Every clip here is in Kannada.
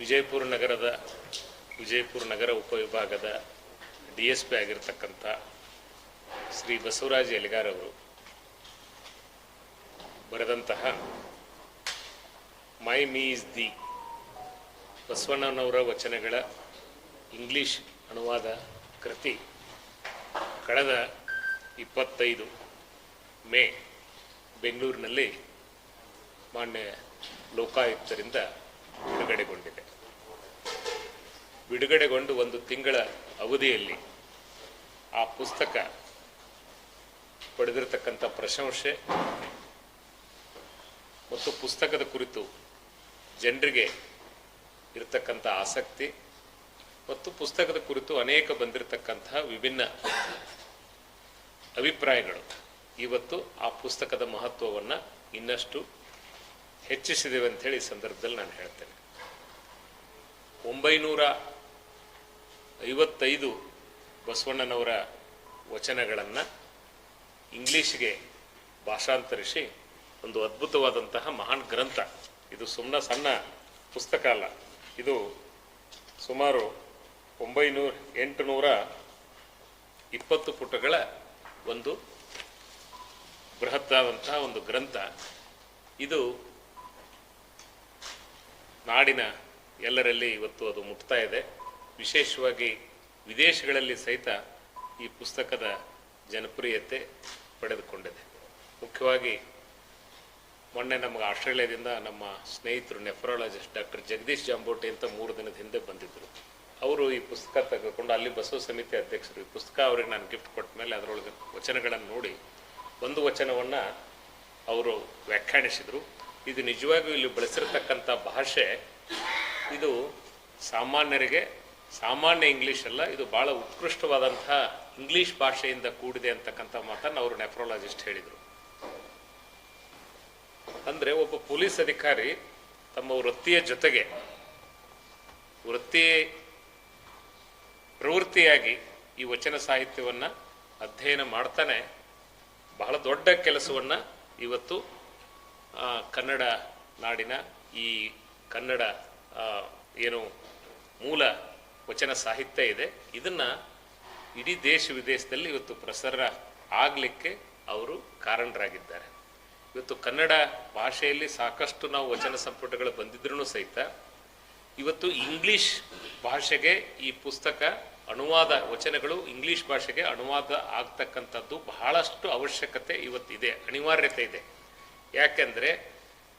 ವಿಜಯಪುರ ನಗರದ, ವಿಜಯಪುರ ನಗರ ಉಪವಿಭಾಗದ ಡಿ ಎಸ್ ಪಿ ಆಗಿರ್ತಕ್ಕಂಥ ಶ್ರೀ ಬಸವರಾಜ್ ಎಲಿಗಾರ್ ಅವರು ಬರೆದಂತಹ ಮೈ ಮೀಸ್ ದಿ ಬಸವಣ್ಣನವರ ವಚನಗಳ ಇಂಗ್ಲಿಷ್ ಅನುವಾದ ಕೃತಿ ಕಳೆದ ಇಪ್ಪತ್ತೈದು ಮೇ ಬೆಂಗಳೂರಿನಲ್ಲಿ ಮಾನ್ಯ ಲೋಕಾಯುಕ್ತರಿಂದ ಬಿಡುಗಡೆಗೊಂಡಿದೆ. ಬಿಡುಗಡೆಗೊಂಡು ಒಂದು ತಿಂಗಳ ಅವಧಿಯಲ್ಲಿ ಆ ಪುಸ್ತಕ ಪಡೆದಿರತಕ್ಕಂಥ ಪ್ರಶಂಸೆ ಮತ್ತು ಪುಸ್ತಕದ ಕುರಿತು ಜನರಿಗೆ ಇರತಕ್ಕಂಥ ಆಸಕ್ತಿ ಮತ್ತು ಪುಸ್ತಕದ ಕುರಿತು ಅನೇಕ ಬಂದಿರತಕ್ಕಂತಹ ವಿಭಿನ್ನ ಅಭಿಪ್ರಾಯಗಳು. ಇವತ್ತು ಆ ಪುಸ್ತಕದ ಮಹತ್ವವನ್ನು ಇನ್ನಷ್ಟು ಹೆಚ್ಚಿಸಿದ್ದೇವೆ ಅಂತ ಈ ಸಂದರ್ಭದಲ್ಲಿ ನಾನು ಹೇಳ್ತೇನೆ. ಒಂಬೈನೂರ ಐವತ್ತೈದು ಬಸವಣ್ಣನವರ ವಚನಗಳನ್ನು ಇಂಗ್ಲೀಷ್ಗೆ ಭಾಷಾಂತರಿಸಿ ಒಂದು ಅದ್ಭುತವಾದಂತಹ ಮಹಾನ್ ಗ್ರಂಥ. ಇದು ಸುಮ್ಮನೆ ಸಣ್ಣ ಪುಸ್ತಕ ಅಲ್ಲ. ಇದು ಸುಮಾರು ಒಂಬೈನೂರ ಎಂಟುನೂರ ಇಪ್ಪತ್ತು ಪುಟಗಳ ಒಂದು ಬೃಹತ್ತಾದಂತಹ ಒಂದು ಗ್ರಂಥ. ಇದು ನಾಡಿನ ಎಲ್ಲರಲ್ಲಿ ಇವತ್ತು ಅದು ಮುಟ್ತಾ ಇದೆ. ವಿಶೇಷವಾಗಿ ವಿದೇಶಗಳಲ್ಲಿ ಸಹಿತ ಈ ಪುಸ್ತಕದ ಜನಪ್ರಿಯತೆ ಪಡೆದುಕೊಂಡಿದೆ. ಮುಖ್ಯವಾಗಿ ಮೊನ್ನೆ ನಮಗೆ ಆಸ್ಟ್ರೇಲಿಯಾದಿಂದ ನಮ್ಮ ಸ್ನೇಹಿತರು ನೆಫ್ರಾಲಜಿಸ್ಟ್ ಡಾಕ್ಟರ್ ಜಗದೀಶ್ ಜಾಂಬೋಟಿ ಅಂತ ಮೂರು ದಿನದ ಹಿಂದೆ ಬಂದಿದ್ದರು. ಅವರು ಈ ಪುಸ್ತಕ ತೆಗೆದುಕೊಂಡು ಅಲ್ಲಿ ಬಸವ ಸಮಿತಿ ಅಧ್ಯಕ್ಷರು ಈ ಪುಸ್ತಕ ಅವ್ರಿಗೆ ನಾನು ಗಿಫ್ಟ್ ಕೊಟ್ಟ ಮೇಲೆ ಅದರೊಳಗೆ ವಚನಗಳನ್ನು ನೋಡಿ ಒಂದು ವಚನವನ್ನು ಅವರು ವ್ಯಾಖ್ಯಾನಿಸಿದರು. ಇದು ನಿಜವಾಗಿಯೂ ಇಲ್ಲಿ ಬಳಸಿರತಕ್ಕಂಥ ಭಾಷೆ. ಇದು ಸಾಮಾನ್ಯರಿಗೆ ಸಾಮಾನ್ಯ ಇಂಗ್ಲೀಷ್ ಅಲ್ಲ, ಇದು ಭಾಳ ಉತ್ಕೃಷ್ಟವಾದಂತಹ ಇಂಗ್ಲೀಷ್ ಭಾಷೆಯಿಂದ ಕೂಡಿದೆ ಅಂತಕ್ಕಂಥ ಮಾತನ್ನು ಅವರು ನೆಫ್ರಾಲಜಿಸ್ಟ್ ಹೇಳಿದರು. ಅಂದರೆ ಒಬ್ಬ ಪೊಲೀಸ್ ಅಧಿಕಾರಿ ತಮ್ಮ ವೃತ್ತಿಯ ಜೊತೆಗೆ, ವೃತ್ತಿ ಪ್ರವೃತ್ತಿಯಾಗಿ ಈ ವಚನ ಸಾಹಿತ್ಯವನ್ನು ಅಧ್ಯಯನ ಮಾಡ್ತಾನೆ. ಬಹಳ ದೊಡ್ಡ ಕೆಲಸವನ್ನು ಇವತ್ತು ಕನ್ನಡ ನಾಡಿನ ಈ ಕನ್ನಡ ಏನು ಮೂಲ ವಚನ ಸಾಹಿತ್ಯ ಇದೆ. ಇದನ್ನು ಇಡೀ ದೇಶ ವಿದೇಶದಲ್ಲಿ ಇವತ್ತು ಪ್ರಸಾರ ಆಗಲಿಕ್ಕೆ ಅವರು ಕಾರಣರಾಗಿದ್ದಾರೆ. ಇವತ್ತು ಕನ್ನಡ ಭಾಷೆಯಲ್ಲಿ ಸಾಕಷ್ಟು ನಾವು ವಚನ ಸಂಪುಟಗಳು ಬಂದಿದ್ರೂ ಸಹಿತ ಇವತ್ತು ಇಂಗ್ಲಿಷ್ ಭಾಷೆಗೆ ಈ ಪುಸ್ತಕ ಅನುವಾದ, ವಚನಗಳು ಇಂಗ್ಲಿಷ್ ಭಾಷೆಗೆ ಅನುವಾದ ಆಗ್ತಕ್ಕಂಥದ್ದು ಬಹಳಷ್ಟು ಅವಶ್ಯಕತೆ ಇವತ್ತಿದೆ, ಅನಿವಾರ್ಯತೆ ಇದೆ. ಯಾಕೆಂದರೆ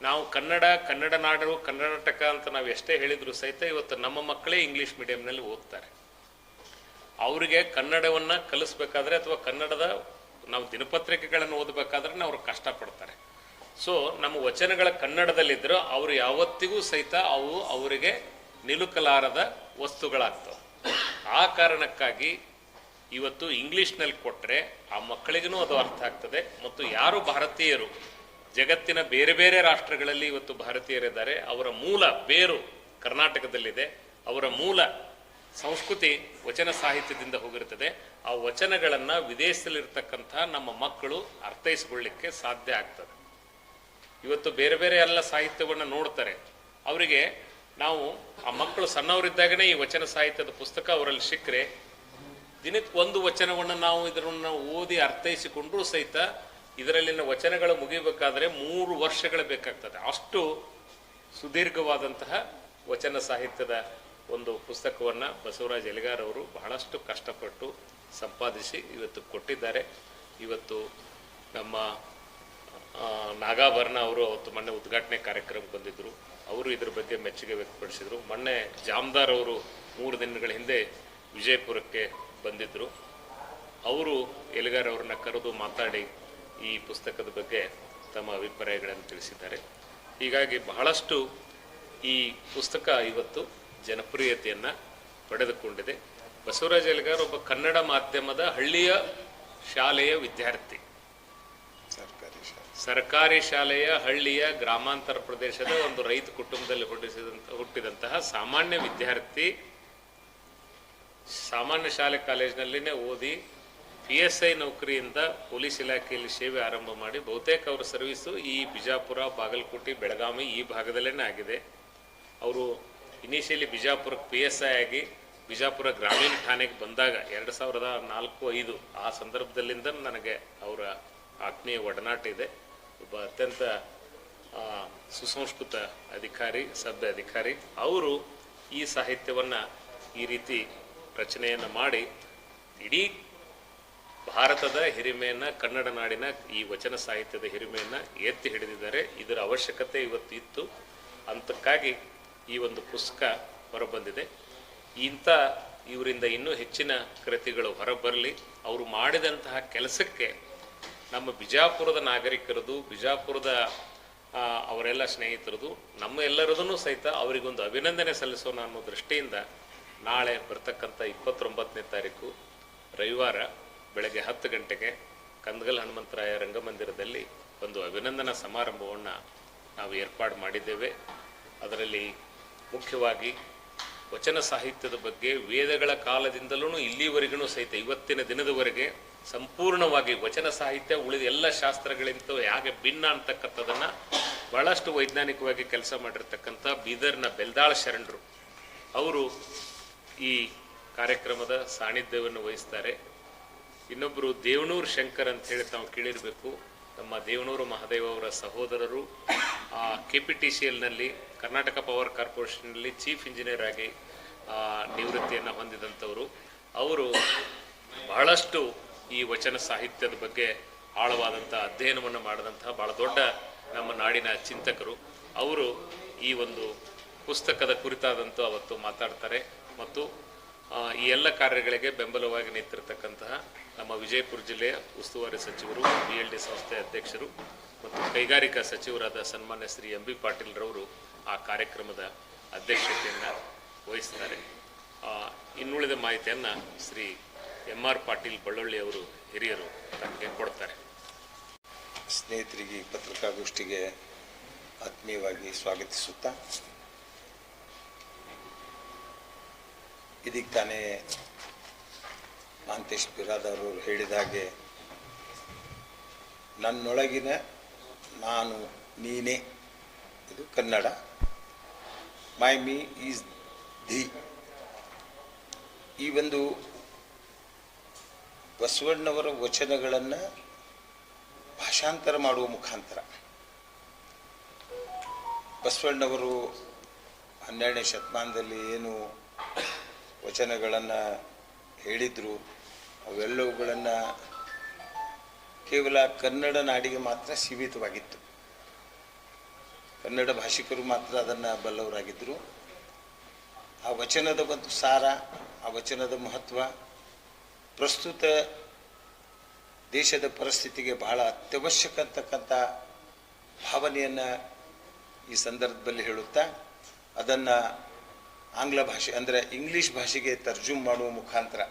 ನಾವು ಕನ್ನಡ ಕನ್ನಡ ನಾಡು ಕರ್ನಾಟಕ ಅಂತ ನಾವು ಎಷ್ಟೇ ಹೇಳಿದ್ರು ಸಹಿತ ಇವತ್ತು ನಮ್ಮ ಮಕ್ಕಳೇ ಇಂಗ್ಲಿಷ್ ಮೀಡಿಯಂನಲ್ಲಿ ಓದ್ತಾರೆ. ಅವರಿಗೆ ಕನ್ನಡವನ್ನು ಕಲಿಸ್ಬೇಕಾದ್ರೆ ಅಥವಾ ಕನ್ನಡದ ನಾವು ದಿನಪತ್ರಿಕೆಗಳನ್ನು ಓದಬೇಕಾದ್ರೆ ಅವರು ಕಷ್ಟಪಡ್ತಾರೆ. ಸೊ ನಮ್ಮ ವಚನಗಳ ಕನ್ನಡದಲ್ಲಿದ್ದರೂ ಅವರು ಯಾವತ್ತಿಗೂ ಸಹಿತ ಅವು ಅವರಿಗೆ ನಿಲುಕಲಾರದ ವಸ್ತುಗಳಾಗ್ತವೆ. ಆ ಕಾರಣಕ್ಕಾಗಿ ಇವತ್ತು ಇಂಗ್ಲೀಷ್ನಲ್ಲಿ ಕೊಟ್ಟರೆ ಆ ಮಕ್ಕಳಿಗೂ ಅದು ಅರ್ಥ ಆಗ್ತದೆ ಮತ್ತು ಯಾರು ಭಾರತೀಯರು ಜಗತ್ತಿನ ಬೇರೆ ಬೇರೆ ರಾಷ್ಟ್ರಗಳಲ್ಲಿ ಇವತ್ತು ಭಾರತೀಯರಿದ್ದಾರೆ. ಅವರ ಮೂಲ ಬೇರು ಕರ್ನಾಟಕದಲ್ಲಿದೆ. ಅವರ ಮೂಲ ಸಂಸ್ಕೃತಿ ವಚನ ಸಾಹಿತ್ಯದಿಂದ ಹೋಗಿರ್ತದೆ ಆ ವಚನಗಳನ್ನು ವಿದೇಶದಲ್ಲಿರ್ತಕ್ಕಂಥ ನಮ್ಮ ಮಕ್ಕಳು ಅರ್ಥೈಸಿಕೊಳ್ಳಿಕ್ಕೆ ಸಾಧ್ಯ ಆಗ್ತದೆ. ಇವತ್ತು ಬೇರೆ ಬೇರೆ ಎಲ್ಲ ಸಾಹಿತ್ಯವನ್ನು ನೋಡ್ತಾರೆ. ಅವರಿಗೆ ನಾವು ಆ ಮಕ್ಕಳು ಸಣ್ಣವರಿದ್ದಾಗನೇ ಈ ವಚನ ಸಾಹಿತ್ಯದ ಪುಸ್ತಕ ಅವರಲ್ಲಿ ಸಿಕ್ಕರೆ ದಿನಕ್ಕೆ ಒಂದು ವಚನವನ್ನು ನಾವು ಇದನ್ನು ಓದಿ ಅರ್ಥೈಸಿಕೊಂಡ್ರೂ ಸಹಿತ ಇದರಲ್ಲಿನ ವಚನಗಳು ಮುಗಿಬೇಕಾದ್ರೆ ಮೂರು ವರ್ಷಗಳು ಬೇಕಾಗ್ತದೆ. ಅಷ್ಟು ಸುದೀರ್ಘವಾದಂತಹ ವಚನ ಸಾಹಿತ್ಯದ ಒಂದು ಪುಸ್ತಕವನ್ನು ಬಸವರಾಜ್ ಎಲಿಗಾರ್ ಅವರು ಬಹಳಷ್ಟು ಕಷ್ಟಪಟ್ಟು ಸಂಪಾದಿಸಿ ಇವತ್ತು ಕೊಟ್ಟಿದ್ದಾರೆ. ಇವತ್ತು ನಮ್ಮ ನಾಗಾಭರಣ ಅವರು ಅವತ್ತು ಮೊನ್ನೆ ಉದ್ಘಾಟನೆ ಕಾರ್ಯಕ್ರಮಕ್ಕೆ ಬಂದಿದ್ದರು ಅವರು ಇದ್ರ ಬಗ್ಗೆ ಮೆಚ್ಚುಗೆ ವ್ಯಕ್ತಪಡಿಸಿದರು. ಮೊನ್ನೆ ಜಾಮ್ದಾರ್ ಅವರು ಮೂರು ದಿನಗಳ ಹಿಂದೆ ವಿಜಯಪುರಕ್ಕೆ ಬಂದಿದ್ದರು ಅವರು ಎಲಿಗಾರ್ ಅವ್ರನ್ನ ಕರೆದು ಮಾತಾಡಿ ಈ ಪುಸ್ತಕದ ಬಗ್ಗೆ ತಮ್ಮ ಅಭಿಪ್ರಾಯಗಳನ್ನು ತಿಳಿಸಿದ್ದಾರೆ. ಹೀಗಾಗಿ ಬಹಳಷ್ಟು ಈ ಪುಸ್ತಕ ಇವತ್ತು ಜನಪ್ರಿಯತೆಯನ್ನು ಪಡೆದುಕೊಂಡಿದೆ. ಬಸವರಾಜ ಅಲಿಗಾರ್ ಒಬ್ಬ ಕನ್ನಡ ಮಾಧ್ಯಮದ ಹಳ್ಳಿಯ ಶಾಲೆಯ ವಿದ್ಯಾರ್ಥಿ. ಸರ್ಕಾರಿ ಶಾಲೆ. ಸರ್ಕಾರಿ ಶಾಲೆಯ ಹಳ್ಳಿಯ ಗ್ರಾಮಾಂತರ ಪ್ರದೇಶದ ಒಂದು ರೈತ ಕುಟುಂಬದಲ್ಲಿ ಹುಟ್ಟಿಸಿದಂತ ಹುಟ್ಟಿದಂತಹ ಸಾಮಾನ್ಯ ವಿದ್ಯಾರ್ಥಿ ಸಾಮಾನ್ಯ ಶಾಲೆ ಕಾಲೇಜಿನಲ್ಲಿನೇ ಓದಿ ಪಿ ಎಸ್ ಐ ನೌಕರಿಯಿಂದ ಪೊಲೀಸ್ ಇಲಾಖೆಯಲ್ಲಿ ಸೇವೆ ಆರಂಭ ಮಾಡಿ ಬಹುತೇಕ ಅವರ ಸರ್ವೀಸು ಈ ಬಿಜಾಪುರ, ಬಾಗಲಕೋಟೆ, ಬೆಳಗಾವಿ ಈ ಭಾಗದಲ್ಲೇ ಆಗಿದೆ. ಅವರು ಇನಿಷಿಯಲಿ ಬಿಜಾಪುರಕ್ಕೆ ಪಿ ಎಸ್ ಐ ಆಗಿ ಬಿಜಾಪುರ ಗ್ರಾಮೀಣ ಠಾಣೆಗೆ ಬಂದಾಗ ಎರಡು ಸಾವಿರದ ನಾಲ್ಕು, ಐದು ಆ ಸಂದರ್ಭದಲ್ಲಿಂದ ನನಗೆ ಅವರ ಆತ್ಮೀಯ ಒಡನಾಟ ಇದೆ. ಒಬ್ಬ ಅತ್ಯಂತ ಸುಸಂಸ್ಕೃತ ಅಧಿಕಾರಿ, ಸಭ್ಯ ಅಧಿಕಾರಿ. ಅವರು ಈ ಸಾಹಿತ್ಯವನ್ನು ಈ ರೀತಿ ರಚನೆಯನ್ನು ಮಾಡಿ ಇಡೀ ಭಾರತದ ಹಿರಿಮೆಯನ್ನು, ಕನ್ನಡ ನಾಡಿನ ಈ ವಚನ ಸಾಹಿತ್ಯದ ಹಿರಿಮೆಯನ್ನು ಎತ್ತಿ ಹಿಡಿದಿದ್ದಾರೆ. ಇದರ ಅವಶ್ಯಕತೆ ಇವತ್ತು ಇತ್ತು ಅಂತಕ್ಕಾಗಿ ಈ ಒಂದು ಪುಸ್ತಕ ಹೊರಬಂದಿದೆ. ಇಂಥ ಇವರಿಂದ ಇನ್ನೂ ಹೆಚ್ಚಿನ ಕೃತಿಗಳು ಹೊರಬರಲಿ. ಅವರು ಮಾಡಿದಂತಹ ಕೆಲಸಕ್ಕೆ ನಮ್ಮ ಬಿಜಾಪುರದ ನಾಗರಿಕರದು, ಬಿಜಾಪುರದ ಅವರೆಲ್ಲ ಸ್ನೇಹಿತರದು, ನಮ್ಮ ಎಲ್ಲರದೂ ಸಹಿತ ಅವರಿಗೊಂದು ಅಭಿನಂದನೆ ಸಲ್ಲಿಸೋಣ ಅನ್ನೋ ದೃಷ್ಟಿಯಿಂದ ನಾಳೆ ಬರ್ತಕ್ಕಂಥ ಇಪ್ಪತ್ತೊಂಬತ್ತನೇ ತಾರೀಕು ರವಿವಾರ ಬೆಳಗ್ಗೆ ಹತ್ತು ಗಂಟೆಗೆ ಕಂದಗಲ್ ಹನುಮಂತರಾಯ ರಂಗಮಂದಿರದಲ್ಲಿ ಒಂದು ಅಭಿನಂದನಾ ಸಮಾರಂಭವನ್ನು ನಾವು ಏರ್ಪಾಡು ಮಾಡಿದ್ದೇವೆ. ಅದರಲ್ಲಿ ಮುಖ್ಯವಾಗಿ ವಚನ ಸಾಹಿತ್ಯದ ಬಗ್ಗೆ ವೇದಗಳ ಕಾಲದಿಂದಲೂ ಇಲ್ಲಿವರೆಗೂ ಸಹಿತ ಇವತ್ತಿನ ದಿನದವರೆಗೆ ಸಂಪೂರ್ಣವಾಗಿ ವಚನ ಸಾಹಿತ್ಯ ಉಳಿದ ಎಲ್ಲ ಶಾಸ್ತ್ರಗಳಿಂದ ಹೇಗೆ ಭಿನ್ನ ಅಂತಕ್ಕಂಥದ್ದನ್ನು ಬಹಳಷ್ಟು ವೈಜ್ಞಾನಿಕವಾಗಿ ಕೆಲಸ ಮಾಡಿರ್ತಕ್ಕಂಥ ಬೀದರ್ನ ಬೆಲ್ದಾಳ ಶರಣರು. ಅವರು ಈ ಕಾರ್ಯಕ್ರಮದ ಸಾನ್ನಿಧ್ಯವನ್ನು ವಹಿಸ್ತಾರೆ. ಇನ್ನೊಬ್ಬರು ದೇವನೂರು ಶಂಕರ್ ಅಂತ ಹೇಳಿ ತಾವು ಕೇಳಿರಬೇಕು. ನಮ್ಮ ದೇವನೂರು ಮಹಾದೇವ ಅವರ ಸಹೋದರರು ಕೆ ಪಿ ಟಿ ಸಿ ಎಲ್ನಲ್ಲಿ ಕರ್ನಾಟಕ ಪವರ್ ಕಾರ್ಪೊರೇಷನ್ನಲ್ಲಿ ಚೀಫ್ ಇಂಜಿನಿಯರ್ ಆಗಿ ನಿವೃತ್ತಿಯನ್ನು ಹೊಂದಿದಂಥವರು. ಅವರು ಬಹಳಷ್ಟು ಈ ವಚನ ಸಾಹಿತ್ಯದ ಬಗ್ಗೆ ಆಳವಾದಂಥ ಅಧ್ಯಯನವನ್ನು ಮಾಡಿದಂತಹ ಬಹಳ ದೊಡ್ಡ ನಮ್ಮ ನಾಡಿನ ಚಿಂತಕರು. ಅವರು ಈ ಒಂದು ಪುಸ್ತಕದ ಕುರಿತಾದಂತೂ ಅವತ್ತು ಮಾತಾಡ್ತಾರೆ ಮತ್ತು ಈ ಎಲ್ಲ ಕಾರ್ಯಗಳಿಗೆ ಬೆಂಬಲವಾಗಿ ನಿಂತಿರತಕ್ಕಂತಹ ನಮ್ಮ ವಿಜಯಪುರ ಜಿಲ್ಲೆಯ ಉಸ್ತುವಾರಿ ಸಚಿವರು ಬಿ ಎಲ್ ಡಿ ಸಂಸ್ಥೆ ಅಧ್ಯಕ್ಷರು ಮತ್ತು ಕೈಗಾರಿಕಾ ಸಚಿವರಾದ ಸನ್ಮಾನ್ಯ ಶ್ರೀ ಎಂ ಬಿ ಪಾಟೀಲ್ರವರು ಆ ಕಾರ್ಯಕ್ರಮದ ಅಧ್ಯಕ್ಷತೆಯನ್ನು ವಹಿಸ್ತಾರೆ. ಇನ್ನುಳಿದ ಮಾಹಿತಿಯನ್ನು ಶ್ರೀ ಎಂ ಆರ್ ಪಾಟೀಲ್ ಬಳ್ಳೊಳ್ಳಿ ಅವರು ಹಿರಿಯರು ತಮಗೆ ಕೊಡ್ತಾರೆ. ಸ್ನೇಹಿತರಿಗೆ ಪತ್ರಿಕಾಗೋಷ್ಠಿಗೆ ಆತ್ಮೀಯವಾಗಿ ಸ್ವಾಗತಿಸುತ್ತಾ, ಇದೀಗ ತಾನೇ ಮಹಾಂತೇಶ್ ಬಿರಾದವರು ಹೇಳಿದ ಹಾಗೆ, ನನ್ನೊಳಗಿನ ನಾನು, ನೀನೇ, ಇದು Kannada. My me is the ಈ ಒಂದು ಬಸವಣ್ಣವರ ವಚನಗಳನ್ನು ಭಾಷಾಂತರ ಮಾಡುವ ಮುಖಾಂತರ. ಬಸವಣ್ಣವರು ಹನ್ನೆರಡನೇ ಶತಮಾನದಲ್ಲಿ ಏನು ವಚನಗಳನ್ನು ಹೇಳಿದರು, ಅವೆಲ್ಲವುಗಳನ್ನು ಕೇವಲ ಕನ್ನಡ ನಾಡಿಗೆ ಮಾತ್ರ ಸೀಮಿತವಾಗಿತ್ತು. ಕನ್ನಡ ಭಾಷಿಕರು ಮಾತ್ರ ಅದನ್ನು ಬಲ್ಲವರಾಗಿದ್ದರು ಆ ವಚನದ ಒಂದು ಸಾರ, ಆ ವಚನದ ಮಹತ್ವ ಪ್ರಸ್ತುತ ದೇಶದ ಪರಿಸ್ಥಿತಿಗೆ ಬಹಳ ಅತ್ಯವಶ್ಯಕ ಅಂತಕ್ಕಂಥ ಭಾವನೆಯನ್ನು ಈ ಸಂದರ್ಭದಲ್ಲಿ ಹೇಳುತ್ತಾ, ಅದನ್ನು ಆಂಗ್ಲ ಭಾಷೆ, ಅಂದರೆ ಇಂಗ್ಲೀಷ್ ಭಾಷೆಗೆ ತರ್ಜುಮ್ ಮಾಡುವ ಮುಖಾಂತರ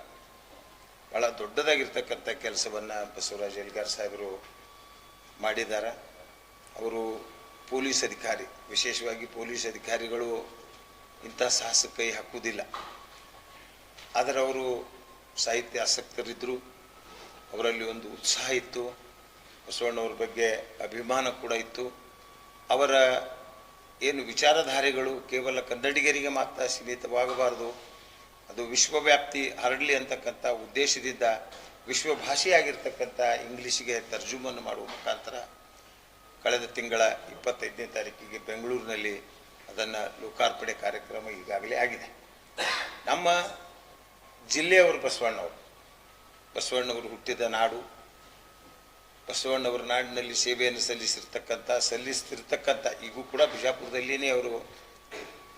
ಭಾಳ ದೊಡ್ಡದಾಗಿರ್ತಕ್ಕಂಥ ಕೆಲಸವನ್ನು ಬಸವರಾಜ್ ಎಲ್ಗಾರ್ ಸಾಹೇಬರು ಮಾಡಿದ್ದಾರೆ ಅವರು ಪೊಲೀಸ್ ಅಧಿಕಾರಿ, ವಿಶೇಷವಾಗಿ ಪೊಲೀಸ್ ಅಧಿಕಾರಿಗಳು ಇಂಥ ಸಾಹಸ ಕೈ ಹಾಕುವುದಿಲ್ಲ. ಆದರೆ ಅವರು ಸಾಹಿತ್ಯ ಆಸಕ್ತರಿದ್ದರು ಅವರಲ್ಲಿ ಒಂದು ಉತ್ಸಾಹ ಇತ್ತು. ಬಸವಣ್ಣವ್ರ ಬಗ್ಗೆ ಅಭಿಮಾನ ಕೂಡ ಇತ್ತು. ಅವರ ಏನು ವಿಚಾರಧಾರೆಗಳು ಕೇವಲ ಕನ್ನಡಿಗರಿಗೆ ಮಾತ್ರ ಸೀಮಿತವಾಗಬಾರದು. ಅದು ವಿಶ್ವವ್ಯಾಪ್ತಿ ಹರಡಲಿ ಅಂತಕ್ಕಂಥ ಉದ್ದೇಶದಿಂದ ವಿಶ್ವ ಭಾಷೆಯಾಗಿರ್ತಕ್ಕಂಥ ಇಂಗ್ಲೀಷಿಗೆ ತರ್ಜುಮನ್ನು ಮಾಡುವ ಮುಖಾಂತರ ಕಳೆದ ತಿಂಗಳ ಇಪ್ಪತ್ತೈದನೇ ತಾರೀಕಿಗೆ ಬೆಂಗಳೂರಿನಲ್ಲಿ ಅದನ್ನು ಲೋಕಾರ್ಪಣೆ ಕಾರ್ಯಕ್ರಮ ಈಗಾಗಲೇ ಆಗಿದೆ. ನಮ್ಮ ಜಿಲ್ಲೆಯವರು ಬಸವಣ್ಣವರು. ಬಸವಣ್ಣವರು ಹುಟ್ಟಿದ ನಾಡು. ಬಸವಣ್ಣವರ ನಾಡಿನಲ್ಲಿ ಸೇವೆಯನ್ನು ಸಲ್ಲಿಸಿರ್ತಕ್ಕಂಥ, ಸಲ್ಲಿಸ್ತಿರ್ತಕ್ಕಂಥ, ಈಗೂ ಕೂಡ ಬಿಜಾಪುರದಲ್ಲಿಯೇ ಅವರು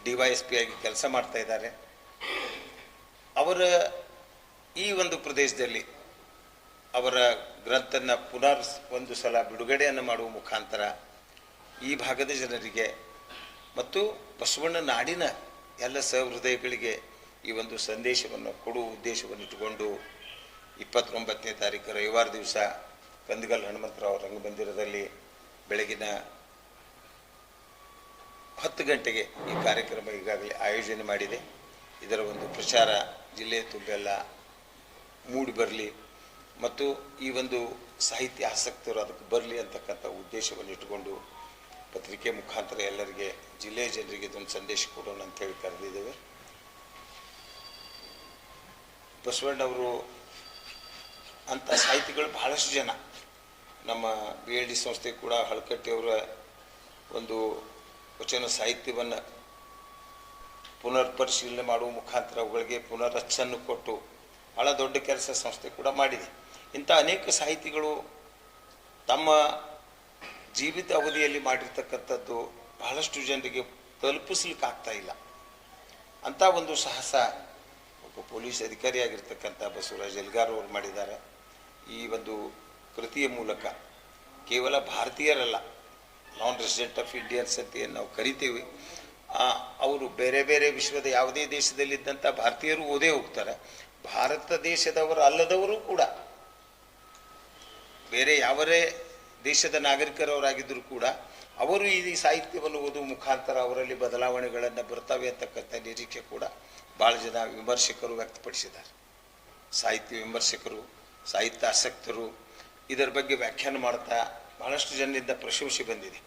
ಡಿ ವೈ ಎಸ್ ಪಿ ಆಗಿ ಕೆಲಸ ಮಾಡ್ತಾ ಇದ್ದಾರೆ. ಅವರ ಈ ಒಂದು ಪ್ರದೇಶದಲ್ಲಿ ಅವರ ಗ್ರಂಥನ ಪುನರ್ ಒಂದು ಸಲ ಬಿಡುಗಡೆಯನ್ನು ಮಾಡುವ ಮುಖಾಂತರ ಈ ಭಾಗದ ಜನರಿಗೆ ಮತ್ತು ಬಸವಣ್ಣ ನಾಡಿನ ಎಲ್ಲ ಸಹೃದಯಗಳಿಗೆ ಈ ಒಂದು ಸಂದೇಶವನ್ನು ಕೊಡುವ ಉದ್ದೇಶವನ್ನು ಇಟ್ಟುಕೊಂಡು ಇಪ್ಪತ್ತೊಂಬತ್ತನೇ ತಾರೀಕು ರವಿವಾರ ದಿವಸ ಕಂದಗಲ್ ಹನುಮಂತರಾವ್ ರಂಗಮಂದಿರದಲ್ಲಿ ಬೆಳಗಿನ ಹತ್ತು ಗಂಟೆಗೆ ಈ ಕಾರ್ಯಕ್ರಮ ಈಗಾಗಲೇ ಆಯೋಜನೆ ಮಾಡಿದೆ. ಇದರ ಒಂದು ಪ್ರಚಾರ ಜಿಲ್ಲೆ ತುಂಬೆಲ್ಲ ಮೂಡಿ ಬರಲಿ ಮತ್ತು ಈ ಒಂದು ಸಾಹಿತ್ಯ ಆಸಕ್ತರು ಅದಕ್ಕೆ ಬರಲಿ ಅಂತಕ್ಕಂಥ ಉದ್ದೇಶವನ್ನು ಇಟ್ಟುಕೊಂಡು ಪತ್ರಿಕೆ ಮುಖಾಂತರ ಎಲ್ಲರಿಗೆ ಜಿಲ್ಲೆಯ ಜನರಿಗೆ ಇದೊಂದು ಸಂದೇಶ ಕೊಡೋಣ ಅಂತೇಳಿ ಕರೆದಿದ್ದೇವೆ. ಬಸವಣ್ಣವರು ಅಂಥ ಸಾಹಿತಿಗಳು ಬಹಳಷ್ಟು ಜನ. ನಮ್ಮ ಬಿ ಎಲ್ ಡಿ ಸಂಸ್ಥೆ ಕೂಡ ಹಳಕಟ್ಟಿಯವರ ಒಂದು ವಚನ ಸಾಹಿತ್ಯವನ್ನು ಪುನರ್ ಪರಿಶೀಲನೆ ಮಾಡುವ ಮುಖಾಂತರ ಅವುಗಳಿಗೆ ಪುನರಚ್ಚನ್ನು ಕೊಟ್ಟು ಭಾಳ ದೊಡ್ಡ ಕೆಲಸ ಸಂಸ್ಥೆ ಕೂಡ ಮಾಡಿದೆ. ಇಂಥ ಅನೇಕ ಸಾಹಿತಿಗಳು ತಮ್ಮ ಜೀವಿತ ಅವಧಿಯಲ್ಲಿ ಮಾಡಿರ್ತಕ್ಕಂಥದ್ದು ಬಹಳಷ್ಟು ಜನರಿಗೆ ತಲುಪಿಸ್ಲಿಕ್ಕಾಗ್ತಾ ಇಲ್ಲ. ಅಂಥ ಒಂದು ಸಾಹಸ ಒಬ್ಬ ಪೊಲೀಸ್ ಅಧಿಕಾರಿಯಾಗಿರ್ತಕ್ಕಂಥ ಬಸವರಾಜ್ ಎಲ್ಗಾರ್ ಅವರು ಮಾಡಿದ್ದಾರೆ. ಈ ಒಂದು ಕೃತಿಯ ಮೂಲಕ ಕೇವಲ ಭಾರತೀಯರಲ್ಲ ನಾನ್ ರೆಸಿಡೆಂಟ್ ಆಫ್ ಇಂಡಿಯನ್ಸ್ ಅಂತ ಏನು ನಾವು ಕರಿತೀವಿ. ಅವರು ಬೇರೆ ಬೇರೆ ವಿಶ್ವದ ಯಾವುದೇ ದೇಶದಲ್ಲಿದ್ದಂಥ ಭಾರತೀಯರು ಓದೇ ಹೋಗ್ತಾರೆ. ಭಾರತ ದೇಶದವರು ಅಲ್ಲದವರು ಕೂಡ, ಬೇರೆ ಯಾವರೇ ದೇಶದ ನಾಗರಿಕರವರಾಗಿದ್ದರೂ ಕೂಡ, ಅವರು ಈ ಸಾಹಿತ್ಯವನ್ನು ಓದುವ ಮುಖಾಂತರ ಅವರಲ್ಲಿ ಬದಲಾವಣೆಗಳನ್ನು ಬರ್ತವೆ ಅಂತಕ್ಕಂಥ ನಿರೀಕ್ಷೆ ಕೂಡ ಭಾಳ ಜನ ವಿಮರ್ಶಕರು ವ್ಯಕ್ತಪಡಿಸಿದ್ದಾರೆ. ಸಾಹಿತ್ಯ ವಿಮರ್ಶಕರು ಸಾಹಿತ್ಯ ಆಸಕ್ತರು ಇದರ ಬಗ್ಗೆ ವ್ಯಾಖ್ಯಾನ ಮಾಡ್ತಾ ಬಹಳಷ್ಟು ಜನರಿಂದ ಪ್ರಶಂಸೆ ಬಂದಿದೆ.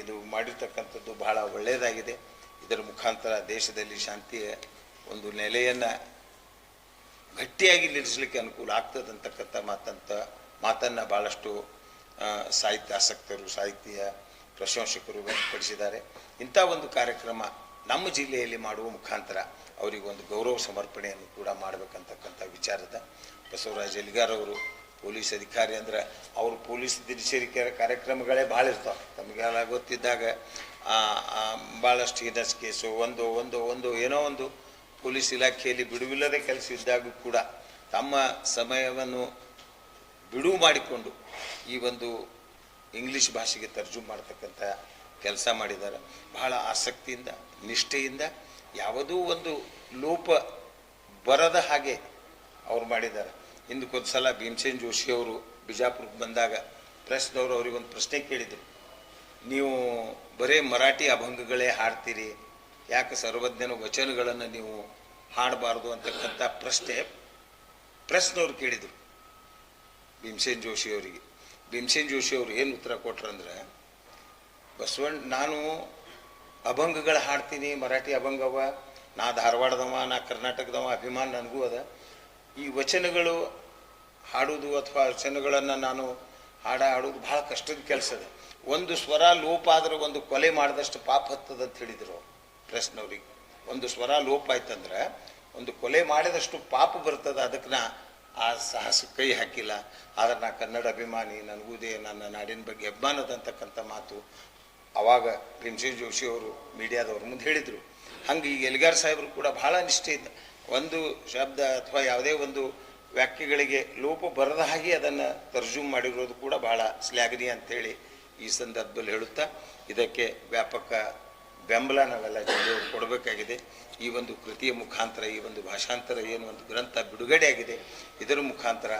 ಇದು ಮಾಡಿರ್ತಕ್ಕಂಥದ್ದು ಬಹಳ ಒಳ್ಳೆಯದಾಗಿದೆ. ಇದರ ಮುಖಾಂತರ ದೇಶದಲ್ಲಿ ಶಾಂತಿಯ ಒಂದು ನೆಲೆಯನ್ನು ಗಟ್ಟಿಯಾಗಿ ನಿಲ್ಲಿಸಲಿಕ್ಕೆ ಅನುಕೂಲ ಆಗ್ತದಂತಕ್ಕಂಥ ಮಾತಂತ ಮಾತನ್ನು ಭಾಳಷ್ಟು ಸಾಹಿತ್ಯ ಆಸಕ್ತರು, ಸಾಹಿತ್ಯ ಪ್ರಶಂಸಕರು ವ್ಯಕ್ತಪಡಿಸಿದ್ದಾರೆ. ಇಂಥ ಒಂದು ಕಾರ್ಯಕ್ರಮ ನಮ್ಮ ಜಿಲ್ಲೆಯಲ್ಲಿ ಮಾಡುವ ಮುಖಾಂತರ ಅವರಿಗೆ ಒಂದು ಗೌರವ ಸಮರ್ಪಣೆಯನ್ನು ಕೂಡ ಮಾಡಬೇಕಂತಕ್ಕಂಥ ವಿಚಾರದ ಬಸವರಾಜ ಎಲ್ಗಾರ್ ಅವರು ಪೊಲೀಸ್ ಅಧಿಕಾರಿ ಅಂದ್ರೆ ಅವರು ಪೊಲೀಸ್ ದಿನಚರಿ ಕಾರ್ಯಕ್ರಮಗಳೇ ಭಾಳ ಇರ್ತಾವೆ. ತಮಗೆಲ್ಲ ಗೊತ್ತಿದ್ದಾಗ ಭಾಳಷ್ಟು ಹಿನಸ್ ಕೇಸು, ಒಂದು ಒಂದು ಒಂದು, ಏನೋ ಒಂದು ಪೊಲೀಸ್ ಇಲಾಖೆಯಲ್ಲಿ ಬಿಡುವಿಲ್ಲದೆ ಕೆಲಸ ಇದ್ದಾಗೂ ಕೂಡ ತಮ್ಮ ಸಮಯವನ್ನು ಬಿಡುವು ಮಾಡಿಕೊಂಡು ಈ ಒಂದು ಇಂಗ್ಲಿಷ್ ಭಾಷೆಗೆ ತರ್ಜು ಮಾಡ್ತಕ್ಕಂಥ ಕೆಲಸ ಮಾಡಿದ್ದಾರೆ. ಬಹಳ ಆಸಕ್ತಿಯಿಂದ, ನಿಷ್ಠೆಯಿಂದ ಯಾವುದೂ ಒಂದು ಲೋಪ ಬರದ ಹಾಗೆ ಅವ್ರು ಮಾಡಿದ್ದಾರೆ. ಹಿಂದಕ್ಕೊಂದು ಸಲ ಭೀಮಸೇನ್ ಜೋಶಿ ಅವರು ಬಿಜಾಪುರಕ್ಕೆ ಬಂದಾಗ ಪ್ರೆಸ್ನವರು ಅವರಿಗೊಂದು ಪ್ರಶ್ನೆ ಕೇಳಿದರು. ನೀವು ಬರೇ ಮರಾಠಿ ಅಭಂಗಗಳೇ ಹಾಡ್ತೀರಿ, ಯಾಕೆ ಸರ್ವಜ್ಞನ ವಚನಗಳನ್ನು ನೀವು ಹಾಡಬಾರ್ದು ಅಂತಕ್ಕಂಥ ಪ್ರಶ್ನೆ ಪ್ರೆಸ್ನವ್ರು ಕೇಳಿದರು ಭೀಮಸೇನ್ ಜೋಶಿ ಅವರಿಗೆ. ಭೀಮಸೇನ್ ಜೋಶಿ ಅವರು ಏನು ಉತ್ತರ ಕೊಟ್ರಂದ್ರೆ ಬಸವಣ್ಣ, ನಾನು ಅಭಂಗಗಳು ಹಾಡ್ತೀನಿ, ಮರಾಠಿ ಅಭಂಗವ, ನಾ ಧಾರವಾಡದವ, ನಾ ಕರ್ನಾಟಕದವ, ಅಭಿಮಾನ ನನಗೂ ಅದ. ಈ ವಚನಗಳು ಹಾಡುವುದು ಅಥವಾ ವಚನಗಳನ್ನು ನಾನು ಹಾಡ ಹಾಡೋದು ಭಾಳ ಕಷ್ಟದ ಕೆಲಸ ಅದ. ಒಂದು ಸ್ವರ ಲೋಪ ಆದ್ರೆ ಒಂದು ಕೊಲೆ ಮಾಡಿದಷ್ಟು ಪಾಪ ಹತ್ತದ ಅಂತ ಹೇಳಿದರು ಪ್ರೆಸ್ನವ್ರಿಗೆ ಒಂದು ಸ್ವರ ಲೋಪ ಆಯ್ತಂದ್ರೆ ಒಂದು ಕೊಲೆ ಮಾಡಿದಷ್ಟು ಪಾಪ ಬರ್ತದೆ ಅದಕ್ಕೆ ನಾ ಆ ಸಾಹಸ ಕೈ ಹಾಕಿಲ್ಲ. ಆದ್ರೆ ನಾ ಕನ್ನಡ ಅಭಿಮಾನಿ ನನಗೂದೇ ನನ್ನ ನಾಡಿನ ಬಗ್ಗೆ ಅಭಿಮಾನದಂತಕ್ಕಂಥ ಮಾತು ಅವಾಗ ಭೀಮಸೇನ್ ಜೋಶಿ ಅವರು ಮೀಡಿಯಾದವ್ರ ಮುಂದೆ ಹೇಳಿದರು. ಹಂಗೆ ಈಗ ಎಲ್ಗಾರ್ ಸಾಹೇಬರು ಕೂಡ ಭಾಳ ನಿಷ್ಠೆ ನಿಷ್ಠೆಯಿಂದ ಒಂದು ಶಬ್ದ ಅಥವಾ ಯಾವುದೇ ಒಂದು ವ್ಯಾಖ್ಯೆಗಳಿಗೆ ಲೋಪ ಬರದ ಹಾಗೆ ಅದನ್ನು ತರ್ಜುಮ್ ಮಾಡಿರೋದು ಕೂಡ ಬಹಳ ಶ್ಲಾಘನೀಯ ಅಂತೇಳಿ ಈ ಸಂದರ್ಭದಲ್ಲಿ ಹೇಳುತ್ತಾ, ಇದಕ್ಕೆ ವ್ಯಾಪಕ ಬೆಂಬಲ ನಾವೆಲ್ಲ ಜನರು ಕೊಡಬೇಕಾಗಿದೆ. ಈ ಒಂದು ಕೃತಿಯ ಮುಖಾಂತರ, ಈ ಒಂದು ಭಾಷಾಂತರ ಏನು ಒಂದು ಗ್ರಂಥ ಬಿಡುಗಡೆಯಾಗಿದೆ, ಇದರ ಮುಖಾಂತರ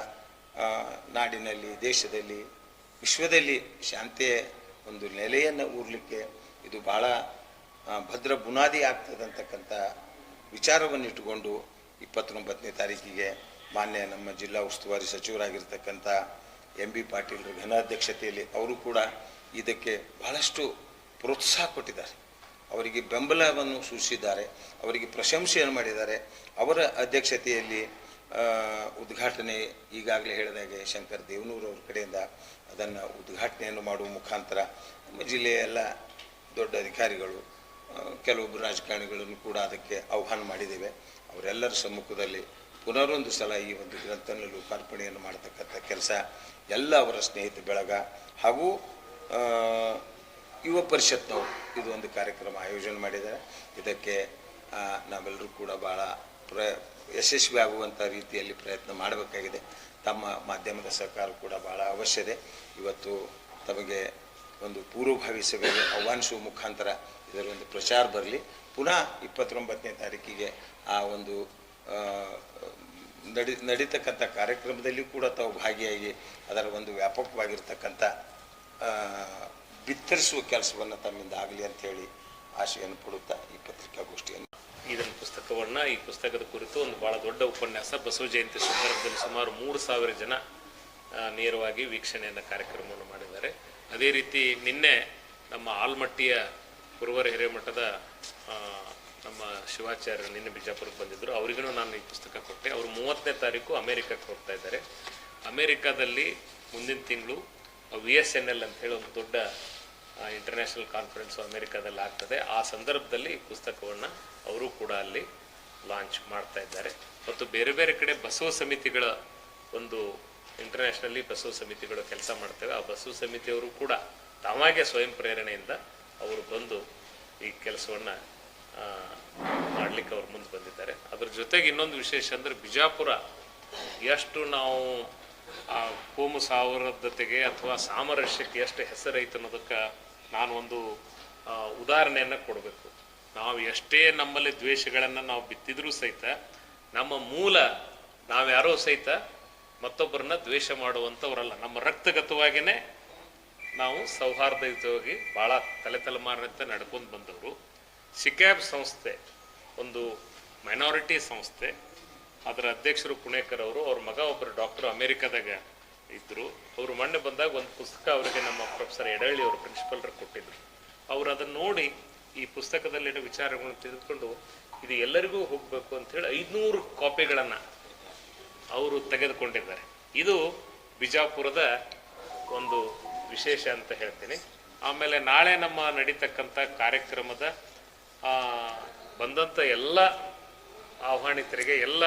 ನಾಡಿನಲ್ಲಿ, ದೇಶದಲ್ಲಿ, ವಿಶ್ವದಲ್ಲಿ ಶಾಂತಿಯ ಒಂದು ನೆಲೆಯನ್ನು ಊರಲಿಕ್ಕೆ ಇದು ಭಾಳ ಭದ್ರ ಬುನಾದಿ ಆಗ್ತದೆ ಅಂತಕ್ಕಂಥ ವಿಚಾರವನ್ನು ಇಟ್ಟುಕೊಂಡು ಇಪ್ಪತ್ತೊಂಬತ್ತನೇ ತಾರೀಕಿಗೆ ಮಾನ್ಯ ನಮ್ಮ ಜಿಲ್ಲಾ ಉಸ್ತುವಾರಿ ಸಚಿವರಾಗಿರ್ತಕ್ಕಂಥ ಎಂ ಬಿ ಪಾಟೀಲ್ ಘನಾಧ್ಯಕ್ಷತೆಯಲ್ಲಿ ಅವರು ಕೂಡ ಇದಕ್ಕೆ ಬಹಳಷ್ಟು ಪ್ರೋತ್ಸಾಹ ಕೊಟ್ಟಿದ್ದಾರೆ. ಅವರಿಗೆ ಬೆಂಬಲವನ್ನು ಸೂಚಿಸಿದ್ದಾರೆ, ಅವರಿಗೆ ಪ್ರಶಂಸೆಯನ್ನು ಮಾಡಿದ್ದಾರೆ. ಅವರ ಅಧ್ಯಕ್ಷತೆಯಲ್ಲಿ ಉದ್ಘಾಟನೆ ಈಗಾಗಲೇ ಹೇಳಿದಾಗೆ ಶಂಕರ್ ದೇವನೂರು ಅವ್ರ ಕಡೆಯಿಂದ ಅದನ್ನು ಉದ್ಘಾಟನೆಯನ್ನು ಮಾಡುವ ಮುಖಾಂತರ ನಮ್ಮ ಜಿಲ್ಲೆಯ ಎಲ್ಲ ದೊಡ್ಡ ಅಧಿಕಾರಿಗಳು ಕೆಲವೊಬ್ಬರು ರಾಜಕಾರಣಿಗಳನ್ನು ಕೂಡ ಅದಕ್ಕೆ ಆಹ್ವಾನ ಮಾಡಿದ್ದೇವೆ. ಅವರೆಲ್ಲರ ಸಮ್ಮುಖದಲ್ಲಿ ಪುನರೊಂದು ಸಲ ಈ ಒಂದು ಗ್ರಂಥನ ಲೋಕಾರ್ಪಣೆಯನ್ನು ಮಾಡತಕ್ಕಂಥ ಕೆಲಸ, ಎಲ್ಲ ಅವರ ಸ್ನೇಹಿತ ಬೆಳಗ ಹಾಗೂ ಯುವ ಪರಿಷತ್ನವರು ಇದು ಒಂದು ಕಾರ್ಯಕ್ರಮ ಆಯೋಜನೆ ಮಾಡಿದ್ದಾರೆ. ಇದಕ್ಕೆ ನಾವೆಲ್ಲರೂ ಕೂಡ ಭಾಳ ಪ್ರ ಯಶಸ್ವಿ ಆಗುವಂಥ ರೀತಿಯಲ್ಲಿ ಪ್ರಯತ್ನ ಮಾಡಬೇಕಾಗಿದೆ. ತಮ್ಮ ಮಾಧ್ಯಮದ ಸಹಕಾರ ಕೂಡ ಭಾಳ ಅವಶ್ಯದೆ ಇವತ್ತು ತಮಗೆ ಒಂದು ಪೂರ್ವಭಾವಿ ಸಭೆಗೆ ಆಹ್ವಾನಿಸುವ ಮುಖಾಂತರ ಇದರ ಒಂದು ಪ್ರಚಾರ ಬರಲಿ. ಪುನಃ ಇಪ್ಪತ್ತೊಂಬತ್ತನೇ ತಾರೀಕಿಗೆ ಆ ಒಂದು ನಡಿ, ನಡೀತಕ್ಕಂಥ ಕಾರ್ಯಕ್ರಮದಲ್ಲಿಯೂ ಕೂಡ ತಾವು ಭಾಗಿಯಾಗಿ ಅದರ ಒಂದು ವ್ಯಾಪಕವಾಗಿರ್ತಕ್ಕಂಥ ಬಿತ್ತರಿಸುವ ಕೆಲಸವನ್ನು ತಮ್ಮಿಂದ ಆಗಲಿ ಅಂತೇಳಿ ಆಶೆಯನ್ನು ಪಡುತ್ತಾ ಈ ಪತ್ರಿಕಾಗೋಷ್ಠಿಯನ್ನು. ಇದನ್ನು ಪುಸ್ತಕವನ್ನು ಈ ಪುಸ್ತಕದ ಕುರಿತು ಒಂದು ಭಾಳ ದೊಡ್ಡ ಉಪನ್ಯಾಸ. ಬಸವ ಜಯಂತಿ ಸಂದರ್ಭದಲ್ಲಿ ಸುಮಾರು ಮೂರು ಸಾವಿರ ಜನ ನೇರವಾಗಿ ವೀಕ್ಷಣೆಯನ್ನು ಕಾರ್ಯಕ್ರಮವನ್ನು ಮಾಡಿದ್ದಾರೆ. ಅದೇ ರೀತಿ ನಿನ್ನೆ ನಮ್ಮ ಆಲ್ಮಟ್ಟಿಯ ಕುರುವರ ಹಿರೇಮಠದ ನಮ್ಮ ಶಿವಾಚಾರ್ಯರು ನಿನ್ನೆ ಬಿಜಾಪುರಕ್ಕೆ ಬಂದಿದ್ದರು ಅವರಿಗೂ ನಾನು ಈ ಪುಸ್ತಕ ಕೊಟ್ಟೆ. ಅವರು ಮೂವತ್ತನೇ ತಾರೀಕು ಅಮೇರಿಕಕ್ಕೆ ಹೋಗ್ತಾ ಇದ್ದಾರೆ. ಅಮೇರಿಕಾದಲ್ಲಿ ಮುಂದಿನ ತಿಂಗಳು ವಿ ಎಸ್ ಎನ್ ಎಲ್ ಅಂತ ಹೇಳಿ ಒಂದು ದೊಡ್ಡ ಇಂಟರ್ನ್ಯಾಷನಲ್ ಕಾನ್ಫರೆನ್ಸ್ ಅಮೇರಿಕಾದಲ್ಲಿ ಆಗ್ತದೆ. ಆ ಸಂದರ್ಭದಲ್ಲಿ ಈ ಪುಸ್ತಕವನ್ನು ಅವರು ಕೂಡ ಅಲ್ಲಿ ಲಾಂಚ್ ಮಾಡ್ತಾ ಇದ್ದಾರೆ. ಮತ್ತು ಬೇರೆ ಬೇರೆ ಕಡೆ ಬಸವ ಸಮಿತಿಗಳ ಒಂದು ಇಂಟರ್ನ್ಯಾಷನಲ್ಲಿ ಬಸವ ಸಮಿತಿಗಳು ಕೆಲಸ ಮಾಡ್ತೇವೆ. ಆ ಬಸವ ಸಮಿತಿಯವರು ಕೂಡ ತಾವಾಗೆ ಸ್ವಯಂ ಪ್ರೇರಣೆಯಿಂದ ಅವರು ಬಂದು ಈ ಕೆಲಸವನ್ನು ಮಾಡ್ಲಿಕ್ಕೆ ಅವ್ರು ಮುಂದೆ ಬಂದಿದ್ದಾರೆ. ಅದ್ರ ಜೊತೆಗೆ ಇನ್ನೊಂದು ವಿಶೇಷ ಅಂದ್ರೆ ಬಿಜಾಪುರ, ಎಷ್ಟು ನಾವು, ಆ, ಕೋಮು ಸಾವರದ್ಧತೆಗೆ ಅಥವಾ ಸಾಮರಸ್ಯಕ್ಕೆ ಎಷ್ಟು ಹೆಸರೈತೆ ಅನ್ನೋದಕ್ಕೆ ನಾನು ಒಂದು ಉದಾಹರಣೆಯನ್ನು ಕೊಡಬೇಕು. ನಾವು ಎಷ್ಟೇ ನಮ್ಮಲ್ಲಿ ದ್ವೇಷಗಳನ್ನು ನಾವು ಬಿತ್ತಿದ್ರೂ ಸಹಿತ ನಮ್ಮ ಮೂಲ ನಾವ್ಯಾರೋ ಸಹಿತ ಮತ್ತೊಬ್ಬರನ್ನ ದ್ವೇಷ ಮಾಡುವಂಥವ್ರಲ್ಲ ನಮ್ಮ ರಕ್ತಗತವಾಗಿಯೇ ನಾವು ಸೌಹಾರ್ದಯುತವಾಗಿ ಭಾಳ ತಲೆ ತಲೆಮಾರಿನಂತೆ ನಡ್ಕೊಂಡು ಬಂದವರು. ಸಿಕ್ಯಾಬ್ ಸಂಸ್ಥೆ, ಒಂದು ಮೈನಾರಿಟಿ ಸಂಸ್ಥೆ. ಅದರ ಅಧ್ಯಕ್ಷರು ಪುಣೇಕರ್ ಅವರು, ಅವ್ರ ಮಗ ಒಬ್ಬರು ಡಾಕ್ಟರ್ ಅಮೇರಿಕಾದಾಗ ಇದ್ದರು ಅವರು ಮೊನ್ನೆ ಬಂದಾಗ ಒಂದು ಪುಸ್ತಕ ಅವರಿಗೆ ನಮ್ಮ ಪ್ರೊಫೆಸರ್ ಎಡಹಳ್ಳಿ ಅವರು ಪ್ರಿನ್ಸಿಪಲ್ರು ಕೊಟ್ಟಿದ್ರು. ಅವರು ಅದನ್ನು ನೋಡಿ ಈ ಪುಸ್ತಕದಲ್ಲಿನ ವಿಚಾರಗಳನ್ನು ತಿಳಿದುಕೊಂಡು, ಇದು ಎಲ್ಲರಿಗೂ ಹೋಗಬೇಕು ಅಂತೇಳಿ ಐದುನೂರು ಕಾಪಿಗಳನ್ನು ಅವರು ತೆಗೆದುಕೊಂಡಿದ್ದಾರೆ. ಇದು ಬಿಜಾಪುರದ ಒಂದು ವಿಶೇಷ ಅಂತ ಹೇಳ್ತೀನಿ. ಆಮೇಲೆ ನಾಳೆ ನಮ್ಮ ನಡೀತಕ್ಕಂಥ ಕಾರ್ಯಕ್ರಮದ ಬಂದಂಥ ಎಲ್ಲ ಆಹ್ವಾನಿತರಿಗೆ ಎಲ್ಲ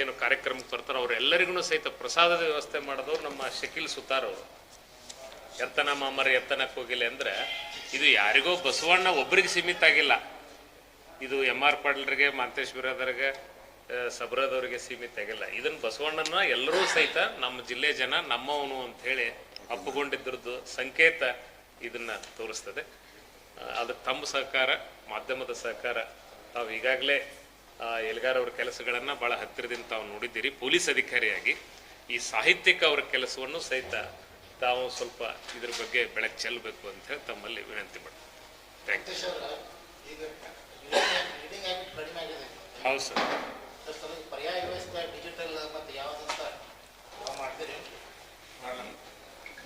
ಏನು ಕಾರ್ಯಕ್ರಮಕ್ಕೆ ಬರ್ತಾರೋ ಅವರೆಲ್ಲರಿಗೂ ಸಹಿತ ಪ್ರಸಾದದ ವ್ಯವಸ್ಥೆ ಮಾಡಿದವರು ನಮ್ಮ ಶಕೀಲ್ ಸುತಾರವರು ಎತ್ತನ ಮಾಮರ ಎತ್ತನಕ್ಕೆ ಹೋಗಿಲ್ಲ ಅಂದ್ರೆ ಇದು ಯಾರಿಗೋ ಬಸವಣ್ಣ ಒಬ್ಬರಿಗೆ ಸೀಮಿತ ಆಗಿಲ್ಲ. ಇದು ಎಂ ಆರ್ ಪಾಟೀಲ್ರಿಗೆ, ಮಾಂತೇಶ್ ಬಿರಾದರ್ಗೆ ಸಬ್ರದವ್ರಿಗೆ ಸೀಮಿತ ಆಗಿಲ್ಲ. ಇದನ್ನು ಬಸವಣ್ಣನ ಎಲ್ಲರೂ ಸಹಿತ ನಮ್ಮ ಜಿಲ್ಲೆ ಜನ ನಮ್ಮವನು ಅಂತ ಹೇಳಿ ಅಪ್ಪಗೊಂಡಿದ್ರದ್ದು ಸಂಕೇತ ಇದನ್ನ ತೋರಿಸ್ತದೆ. ಅದು ಅದಕ್ಕೆ ತಮ್ಮ ಸಹಕಾರ ಮಾಧ್ಯಮದ ಸಹಕಾರ. ತಾವು ಈಗಾಗಲೇ ಎಲ್ಗಾರ ಅವ್ರ ಕೆಲಸಗಳನ್ನು ಬಹಳ ಹತ್ತಿರದಿಂದ ತಾವು ನೋಡಿದ್ದೀರಿ. ಪೊಲೀಸ್ ಅಧಿಕಾರಿಯಾಗಿ ಈ ಸಾಹಿತ್ಯಿಕ ಅವರ ಕೆಲಸವನ್ನು ಸಹಿತ ತಾವು ಸ್ವಲ್ಪ ಇದ್ರ ಬಗ್ಗೆ ಬೆಳಕ್ ಚೆಲ್ಲಬೇಕು ಅಂತ ಹೇಳಿ ತಮ್ಮಲ್ಲಿ ವಿನಂತಿ ಮಾಡ್ತೀನಿ. ಥ್ಯಾಂಕ್ ಯು ಈಗ ರೀಡಿಂಗ್ ಹ್ಯಾಬಿಟ್ ಹೌದು ಸರ್. ಪರ್ಯಾಯ ವ್ಯವಸ್ಥೆ ಡಿಜಿಟಲ್ ಮತ್ತು ಯಾವುದಂತ ಮಾಡ್ತೀರಿ? ಮಾಡ್ತೀರಿ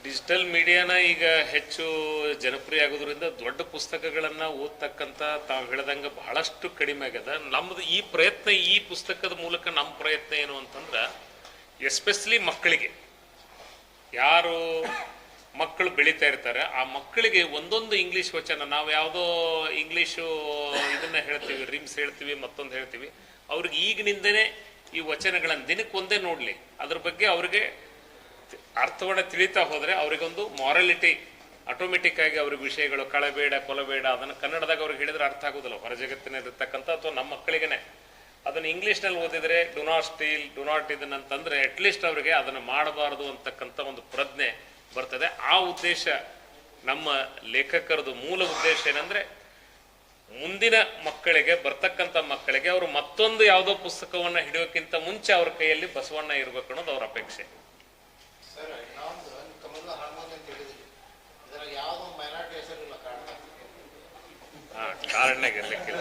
ಡಿಜಿಟಲ್ ಮೀಡಿಯಾನ ಈಗ ಹೆಚ್ಚು ಜನಪ್ರಿಯ ಆಗೋದ್ರಿಂದ ದೊಡ್ಡ ಪುಸ್ತಕಗಳನ್ನ ಓದ್ತಕ್ಕಂಥ ತಾವು ಹೇಳ್ದಂಗೆ ಬಹಳಷ್ಟು ಕಡಿಮೆ ಆಗ್ಯದ. ನಮ್ದು ಈ ಪ್ರಯತ್ನ, ಈ ಪುಸ್ತಕದ ಮೂಲಕ ನಮ್ಮ ಪ್ರಯತ್ನ ಏನು ಅಂತಂದ್ರೆ ಎಸ್ಪೆಷಲಿ ಮಕ್ಕಳಿಗೆ. ಯಾರು ಮಕ್ಕಳು ಬೆಳೀತಾ ಇರ್ತಾರೆ, ಆ ಮಕ್ಕಳಿಗೆ ಒಂದೊಂದು ಇಂಗ್ಲಿಷ್ ವಚನ, ನಾವು ಯಾವುದೋ ಇಂಗ್ಲೀಷು ಇದನ್ನ ಹೇಳ್ತೀವಿ ರಿಮ್ಸ್ ಹೇಳ್ತೀವಿ, ಮತ್ತೊಂದು ಹೇಳ್ತೀವಿ, ಅವ್ರಿಗೆ ಈಗಿನಿಂದನೇ ಈ ವಚನಗಳನ್ನು ದಿನಕ್ಕೆ ಒಂದೇ ನೋಡಲಿ. ಅದ್ರ ಬಗ್ಗೆ ಅವ್ರಿಗೆ ಅರ್ಥವನ್ನ ತಿಳಿತಾ ಹೋದರೆ ಅವರಿಗೊಂದು ಮಾರಾಲಿಟಿ ಆಟೋಮೆಟಿಕ್ ಆಗಿ ಅವ್ರಿಗೆ ವಿಷಯಗಳು ಕಳಬೇಡ, ಕೊಲಬೇಡ, ಅದನ್ನು ಕನ್ನಡದಾಗ ಅವ್ರಿಗೆ ಹೇಳಿದ್ರೆ ಅರ್ಥ ಆಗೋದಿಲ್ಲ. ಹೊರ ಜಗತ್ತಿನಲ್ಲಿರ್ತಕ್ಕಂಥ ಅಥವಾ ನಮ್ಮ ಮಕ್ಕಳಿಗೇನೆ. ಅದನ್ನು ಇಂಗ್ಲೀಷ್ನಲ್ಲಿ ಓದಿದ್ರೆ do not steal do not ಇದನ್ನ ಅಂತಂದ್ರೆ ಅಟ್ಲೀಸ್ಟ್ ಅವರಿಗೆ ಅದನ್ನು ಮಾಡಬಾರದು ಅಂತಕ್ಕಂಥ ಒಂದು ಪ್ರಜ್ಞೆ ಬರ್ತದೆ. ಆ ಉದ್ದೇಶ ನಮ್ಮ ಲೇಖಕರದು ಮೂಲ ಉದ್ದೇಶ ಏನಂದ್ರೆ, ಮುಂದಿನ ಮಕ್ಕಳಿಗೆ, ಬರ್ತಕ್ಕಂಥ ಮಕ್ಕಳಿಗೆ ಅವರು ಮತ್ತೊಂದು ಯಾವುದೋ ಪುಸ್ತಕವನ್ನ ಹಿಡಿಯೋಕ್ಕಿಂತ ಮುಂಚೆ ಅವ್ರ ಕೈಯಲ್ಲಿ ಬಸವಣ್ಣ ಇರ್ಬೇಕು ಅನ್ನೋದು ಅವ್ರ ಅಪೇಕ್ಷೆ. ಕಾರಣ ಗೆಲ್ಲಕ್ಕಿಲ್ಲ